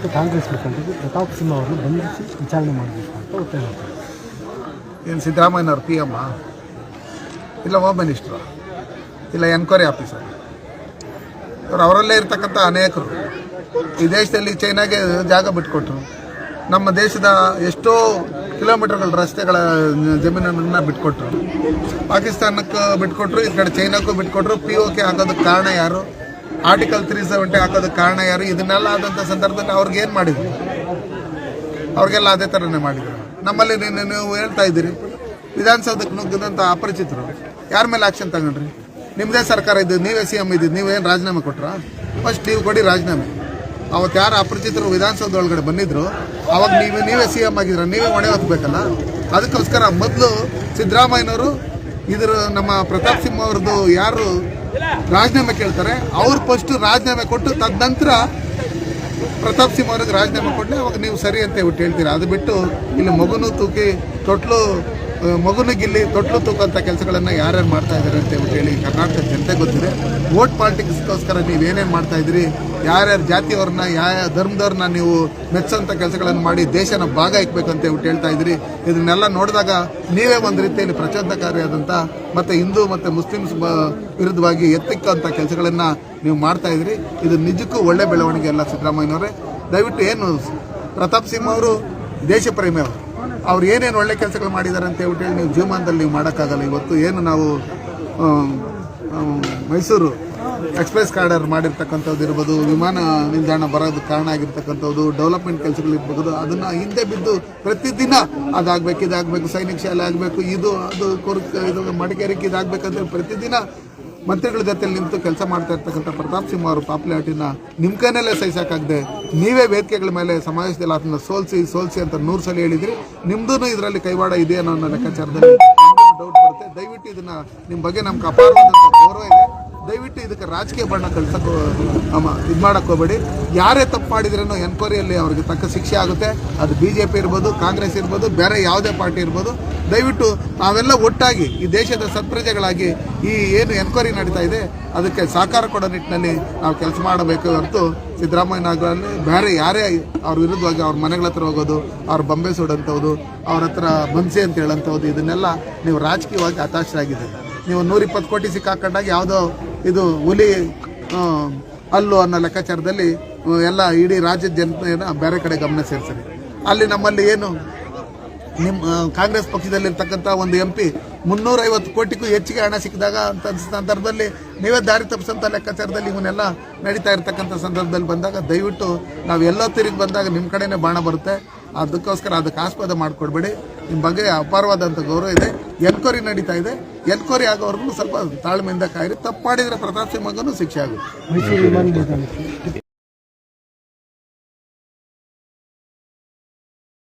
ಮತ್ತು ಕಾಂಗ್ರೆಸ್ ಮುಖಂಡರು ಪ್ರತಾಪ್ ಸಿಂಹ ಅವರನ್ನು ಬಂಧಿಸಿ ವಿಚಾರಣೆ ಮಾಡಬೇಕು ಅಂತ ಒತ್ತಾಯ ಮಾಡ್ತಾರೆ ಏನು ಸಿದ್ದರಾಮಯ್ಯನವ್ರು ಪಿ ಎಮ್ಮ ಇಲ್ಲ ಹೋಮ್ ಮಿನಿಸ್ಟ್ರ ಇಲ್ಲ ಎನ್ಕ್ವೈರಿ ಆಫೀಸರ್ ಇವರು ಅವರಲ್ಲೇ ಇರ್ತಕ್ಕಂಥ ಅನೇಕರು. ಈ ದೇಶದಲ್ಲಿ ಚೈನಾಗೆ ಜಾಗ ಬಿಟ್ಕೊಟ್ರು. ನಮ್ಮ ದೇಶದ ಎಷ್ಟೋ ಕಿಲೋಮೀಟರ್ಗಳ ರಸ್ತೆಗಳ ಜಮೀನನ್ನು ಬಿಟ್ಕೊಟ್ರು. ಪಾಕಿಸ್ತಾನಕ್ಕೆ ಬಿಟ್ಕೊಟ್ರು, ಈ ಕಡೆ ಚೈನಾಕ್ಕೂ ಬಿಟ್ಕೊಟ್ರು. ಪಿ ಓ ಕೆ ಹಾಕೋದಕ್ಕೆ ಕಾರಣ ಯಾರು? ಆರ್ಟಿಕಲ್ ತ್ರೀ ಸೆವೆಂಟಿ ಹಾಕೋದಕ್ಕೆ ಕಾರಣ ಯಾರು? ಇದನ್ನೆಲ್ಲ ಆದಂಥ ಸಂದರ್ಭದಲ್ಲಿ ಅವ್ರಿಗೆ ಏನು ಮಾಡಿದ್ರು? ಅವ್ರಿಗೆಲ್ಲ ಅದೇ ಥರನೇ ಮಾಡಿದ್ರು. ನಮ್ಮಲ್ಲಿ ನೀನು ನೀವು ಹೇಳ್ತಾ ಇದ್ದೀರಿ, ವಿಧಾನಸೌಧಕ್ಕೆ ನುಗ್ಗಿದಂಥ ಅಪರಿಚಿತರು. ಯಾರ ಮೇಲೆ ಆ್ಯಕ್ಷನ್ ತಗೊಂಡ್ರಿ? ನಿಮ್ಮದೇ ಸರ್ಕಾರ ಇದ್ದು ನೀವೇ ಸಿ ಎಂ ಇದ್ದಿದ್ದು ನೀವೇನು ರಾಜೀನಾಮೆ ಕೊಟ್ರಾ? ಫಸ್ಟ್ ನೀವು ಕೊಡಿ ರಾಜೀನಾಮೆ. ಅವತ್ತು ಯಾರು ಅಪರಿಚಿತರು ವಿಧಾನಸೌಧ ಒಳಗಡೆ ಬಂದಿದ್ರು, ಅವಾಗ ನೀವು, ನೀವೇ ಸಿ ಎಂ ಆಗಿದ್ರೆ ನೀವೇ ಹೊಣೆ ಹೊತ್ಬೇಕಲ್ಲ? ಅದಕ್ಕೋಸ್ಕರ ಮೊದಲು ಸಿದ್ದರಾಮಯ್ಯನವರು, ಇದ್ರ ನಮ್ಮ ಪ್ರತಾಪ್ ಸಿಂಹ ಅವ್ರದ್ದು ಯಾರು ರಾಜೀನಾಮೆ ಕೇಳ್ತಾರೆ. ಅವ್ರು ಫಸ್ಟ್ ರಾಜೀನಾಮೆ ಕೊಟ್ಟು ತದನಂತರ ಪ್ರತಾಪ್ ಸಿಂಹ ಅವ್ರಿಗೆ ರಾಜೀನಾಮೆ ಕೊಟ್ಟರೆ ಅವಾಗ ನೀವು ಸರಿ ಅಂತ ಹೇಳ್ತೀರಾ? ಅದು ಬಿಟ್ಟು ಇಲ್ಲಿ ಮಗುನೂ ತೂಕಿ ತೊಟ್ಲು ಆ, ಮಗುನು ಗಿಲ್ಲಿ ತೊಟ್ಲು ತೂಕಂಥ ಕೆಲಸಗಳನ್ನು ಯಾರ್ಯಾರು ಮಾಡ್ತಾ ಇದ್ದಾರೆ ಅಂತ ಹೇಳಿ ಕರ್ನಾಟಕದ ಜನತೆ ಗೊತ್ತಿದೆ. ವೋಟ್ ಪಾಲಿಟಿಕ್ಸ್ಗೋಸ್ಕರ ನೀವು ಏನೇನು ಮಾಡ್ತಾ ಇದ್ದೀರಿ ಯಾರ್ಯಾರ ಜಾತಿಯವ್ರನ್ನ ಯಾವ ಧರ್ಮದವ್ರನ್ನ ನೀವು ಮೆಚ್ಚೋಂಥ ಕೆಲಸಗಳನ್ನು ಮಾಡಿ ದೇಶನ ಭಾಗ ಇಕ್ಬೇಕು ಅಂತ ಹೇಳ್ಬಿಟ್ಟು ಹೇಳ್ತಾ ಇದ್ದೀರಿ ಇದನ್ನೆಲ್ಲ ನೋಡಿದಾಗ ನೀವೇ ಒಂದು ರೀತಿಯಲ್ಲಿ ಪ್ರಚೋದನಕಾರಿಯಾದಂಥ ಮತ್ತು ಹಿಂದೂ ಮತ್ತು ಮುಸ್ಲಿಮ್ಸ್ ವಿರುದ್ಧವಾಗಿ ಎತ್ತಿಕ್ಕಂಥ ಕೆಲಸಗಳನ್ನು ನೀವು ಮಾಡ್ತಾ ಇದ್ದೀರಿ ಇದು ನಿಜಕ್ಕೂ ಒಳ್ಳೆ ಬೆಳವಣಿಗೆ ಅಲ್ಲ ಸಿದ್ದರಾಮಯ್ಯನವರೇ. ದಯವಿಟ್ಟು ಏನು ಪ್ರತಾಪ್ ಸಿಂಹ ಅವರು ದೇಶ ಪ್ರೇಮಿ ಅವರು ಏನೇನು ಒಳ್ಳೆ ಕೆಲಸಗಳು ಮಾಡಿದ್ದಾರೆ ಅಂತ ಹೇಳ್ಬಿಟ್ಟು ನೀವು ಜೀವಮಾನದಲ್ಲಿ ನೀವು ಮಾಡೋಕ್ಕಾಗಲ್ಲ. ಇವತ್ತು ಏನು ನಾವು ಮೈಸೂರು ಎಕ್ಸ್ಪ್ರೆಸ್ ಕಾರಿಡಾರ್ ಮಾಡಿರ್ತಕ್ಕಂಥದ್ದು ಇರ್ಬೋದು, ವಿಮಾನ ನಿಲ್ದಾಣ ಬರೋದು ಕಾರಣ ಆಗಿರ್ತಕ್ಕಂಥದ್ದು, ಡೆವಲಪ್ಮೆಂಟ್ ಕೆಲಸಗಳು ಇರ್ಬೋದು, ಅದನ್ನು ಹಿಂದೆ ಬಿದ್ದು ಪ್ರತಿದಿನ ಅದಾಗಬೇಕು, ಇದಾಗಬೇಕು, ಸೈನಿಕ ಶಾಲೆ ಆಗಬೇಕು, ಇದು, ಅದು ಕೊರಕ ಇದು ಮಡಿಕೇರಿಕೆ ಇದಾಗಬೇಕಂತ ಪ್ರತಿದಿನ ಮಂತ್ರಿಗಳ ಜೊತೆಯಲ್ಲಿ ನಿಂತು ಕೆಲಸ ಮಾಡ್ತಾ ಇರ್ತಕ್ಕಂಥ ಪ್ರತಾಪ್ ಸಿಂಹ ಅವರು ಪಾಪ್ಯುಲಾರಿಟಿನ ನಿಮ್ಮ ಕೈನಲ್ಲೇ ಸಹಿಸಕ್ಕಾಗದೆ ನೀವೇ ವೇದಿಕೆಗಳ ಮೇಲೆ ಸಮಾವೇಶದಲ್ಲಿ ಅದನ್ನ ಸೋಲ್ಸಿ ಸೋಲ್ಸಿ ಅಂತ ನೂರು ಸಲ ಹೇಳಿದ್ರಿ. ನಿಮ್ದು ಇದರಲ್ಲಿ ಕೈವಾಡ ಇದೆ ಅನ್ನೋ ಲೆಕ್ಕಾಚಾರದಲ್ಲಿ ಡೌಟ್ ಬರುತ್ತೆ? ದಯವಿಟ್ಟು ಇದನ್ನ ನಿಮ್ಮ ಬಗ್ಗೆ ನಮ್ಗೆ ಅಪಾರವಾದಂಥ ಗೌರವ ಇದೆ. ದಯವಿಟ್ಟು ಇದಕ್ಕೆ ರಾಜಕೀಯ ಬಣ್ಣ ಕಳ್ಸಕ್ಕೆ ಇದು ಮಾಡಕ್ಕೆ ಹೋಗಬೇಡಿ. ಯಾರೇ ತಪ್ಪು ಮಾಡಿದ್ರೂ ಎನ್ಕ್ವೈರಿಯಲ್ಲಿ ಅವ್ರಿಗೆ ತಕ್ಕ ಶಿಕ್ಷೆ ಆಗುತ್ತೆ. ಅದು ಬಿ ಜೆ ಪಿ ಇರ್ಬೋದು, ಕಾಂಗ್ರೆಸ್ ಇರ್ಬೋದು, ಬೇರೆ ಯಾವುದೇ ಪಾರ್ಟಿ ಇರ್ಬೋದು. ದಯವಿಟ್ಟು ನಾವೆಲ್ಲ ಒಟ್ಟಾಗಿ ಈ ದೇಶದ ಸತ್ಪ್ರಜೆಗಳಾಗಿ ಈ ಏನು ಎನ್ಕ್ವೈರಿ ನಡೀತಾ ಇದೆ, ಅದಕ್ಕೆ ಸಹಕಾರ ಕೊಡೋ ನಿಟ್ಟಿನಲ್ಲಿ ನಾವು ಕೆಲಸ ಮಾಡಬೇಕು ಹೊರತು ಸಿದ್ದರಾಮಯ್ಯನಾಗಲಿ ಬೇರೆ ಯಾರೇ ಅವ್ರ ವಿರುದ್ಧವಾಗಿ ಅವ್ರ ಮನೆಗಳ ಹತ್ರ ಹೋಗೋದು, ಅವ್ರ ಬೊಂಬೆ ಸುಡೋಂಥವ್ದು, ಅವ್ರ ಹತ್ರ ಬನ್ಸಿ ಅಂತ ಹೇಳೋಂಥವ್ದು, ಇದನ್ನೆಲ್ಲ ನೀವು ರಾಜಕೀಯವಾಗಿ ಹತಾಶರಾಗಿದ್ದೀರಿ. ನೀವು ನೂರಿಪ್ಪತ್ತು ಕೋಟಿ ಸಿಕ್ಕಾಕೊಂಡಾಗ ಯಾವುದೋ ಇದು ಹುಲಿ ಅಲ್ಲು ಅನ್ನೋ ಲೆಕ್ಕಾಚಾರದಲ್ಲಿ ಎಲ್ಲ ಇಡೀ ರಾಜ್ಯದ ಜನತೆಯನ್ನು ಬೇರೆ ಕಡೆ ಗಮನ ಸೇರಿಸಿದೆ ಅಲ್ಲಿ ನಮ್ಮಲ್ಲಿ ಏನು ನಿಮ್ಮ ಕಾಂಗ್ರೆಸ್ ಪಕ್ಷದಲ್ಲಿರ್ತಕ್ಕಂಥ ಒಂದು ಎಂ ಪಿ ಮುನ್ನೂರೈವತ್ತು ಕೋಟಿಗೂ ಹೆಚ್ಚಿಗೆ ಹಣ ಸಿಕ್ಕಿದಾಗ ಅಂತ ಸಂದರ್ಭದಲ್ಲಿ ನೀವೇ ದಾರಿ ತಪ್ಪಿಸಂಥ ಲೆಕ್ಕಾಚಾರದಲ್ಲಿ ಇವನ್ನೆಲ್ಲ ನಡೀತಾ ಇರ್ತಕ್ಕಂಥ ಸಂದರ್ಭದಲ್ಲಿ ಬಂದಾಗ ದಯವಿಟ್ಟು ನಾವು ಎಲ್ಲೋ ತಿರುಗಿ ಬಂದಾಗ ನಿಮ್ಮ ಕಡೆನೇ ಬಾಣ ಬರುತ್ತೆ. ಅದಕ್ಕೋಸ್ಕರ ಅದಕ್ಕೆ ಆಸ್ಪದ ಮಾಡಿಕೊಡ್ಬೇಡಿ. ನಿಮ್ಮ ಬಗ್ಗೆ ಅಪಾರವಾದಂಥ ಗೌರವ ಇದೆ. ಎನ್ಕ್ವೈರಿ ನಡೀತಾ ಇದೆ. ಎನ್ಕ್ವೈರಿ ಆಗೋವರೆಗೂ ಸ್ವಲ್ಪ ತಾಳ್ಮೆಯಿಂದ ಕಾಯಿರಿ. ತಪ್ಪು ಮಾಡಿದರೆ ಪ್ರತಾಪ್ ಮಗನೂ ಶಿಕ್ಷೆ ಆಗುತ್ತೆ.